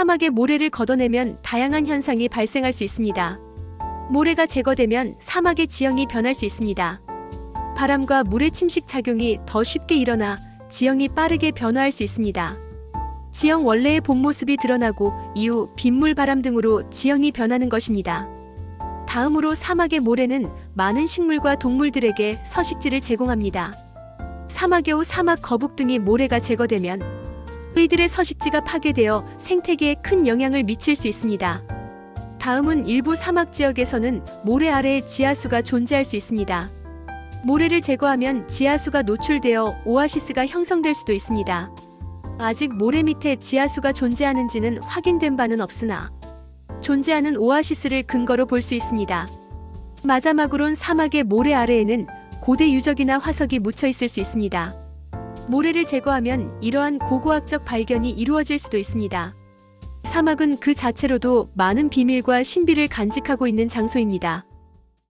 사막의 모래를 걷어내면 다양한 현상이 발생할 수 있습니다. 모래가 제거되면 사막의 지형이 변할 수 있습니다. 바람과 물의 침식 작용이 더 쉽게 일어나 지형이 빠르게 변화할 수 있습니다. 지형 원래의 본 모습이 드러나고 이후 빗물 바람 등으로 지형이 변하는 것입니다. 다음으로 사막의 모래는 많은 식물과 동물들에게 서식지를 제공합니다. 사막여우 사막 거북 등이 모래가 제거되면 이들의 서식지가 파괴되어 생태계에 큰 영향을 미칠 수 있습니다. 다음은 일부 사막 지역에서는 모래 아래에 지하수가 존재할 수 있습니다. 모래를 제거하면 지하수가 노출되어 오아시스가 형성될 수도 있습니다. 아직 모래 밑에 지하수가 존재하는지는 확인된 바는 없으나 존재하는 오아시스를 근거로 볼 수 있습니다. 마지막으론 사막의 모래 아래에는 고대 유적이나 화석이 묻혀 있을 수 있습니다. 모래를 제거하면 이러한 고고학적 발견이 이루어질 수도 있습니다. 사막은 그 자체로도 많은 비밀과 신비를 간직하고 있는 장소입니다.